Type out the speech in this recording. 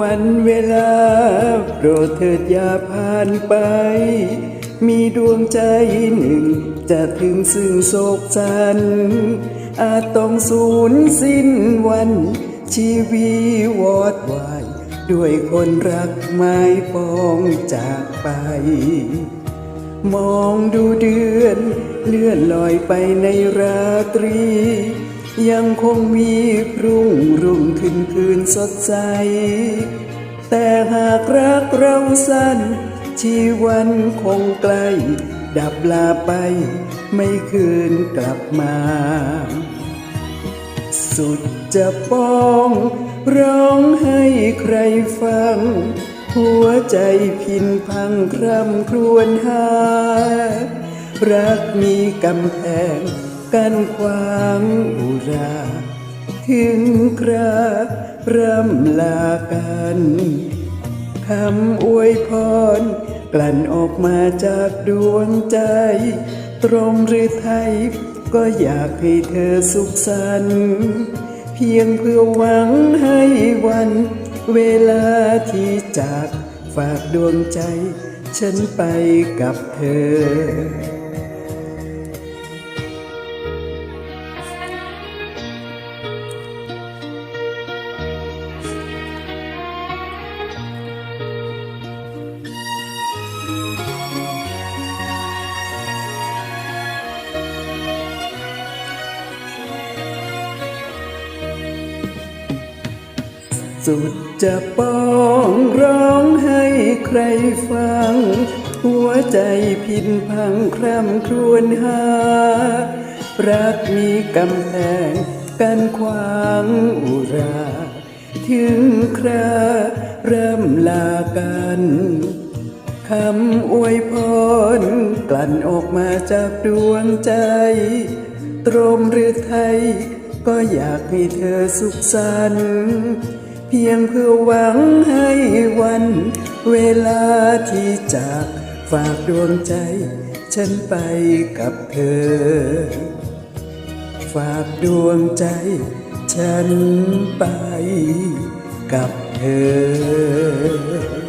วันเวลาโปรดเถิดอย่าผ่านไป มีดวงใจหนึ่ง จะถึงซึ่งโศกสัน อาจต้องสูญสิ้นวัน ชีวีวอดวาย ด้วยคนรักไม้ปองจากไป มองดูเดือน เลื่อนลอยไปในราตรี ยังคงมีพรุ่งรุ่งขึ้นคืนสดใส แต่หากรักเราสั้น ชีวันคงไกล ดับลาไปไม่คืนกลับมา สุดจะป้องร้องให้ใครฟัง หัวใจพินพังคร่ำครวญหา รักมีกำแพง กันขวางอุรา ถึงคราร่ำลากันคำอวยพร กลั่นออกมาจากดวงใจ ตรงหรือไทย ก็อยากให้เธอสุขสันต์เพียงเพื่อหวังให้วัน เวลาที่จากฝากดวงใจ ฉันไปกับเธอ สุดจะป้องร้องให้ใครฟัง หัวใจพินพังคร่ำครวญหา รักมีกำแพงกันขวางอุรา ถึงคราเริ่มลากันคำอวยพรกลั่นออกมาจากดวงใจ ตรมหรือไทย ก็อยากให้เธอสุขสันต์ พียงเพื่อหวังให้วัน เวลาที่จากฝากดวงใจ ฉันไปกับเธอ ฝากดวงใจ ฉันไปกับเธอ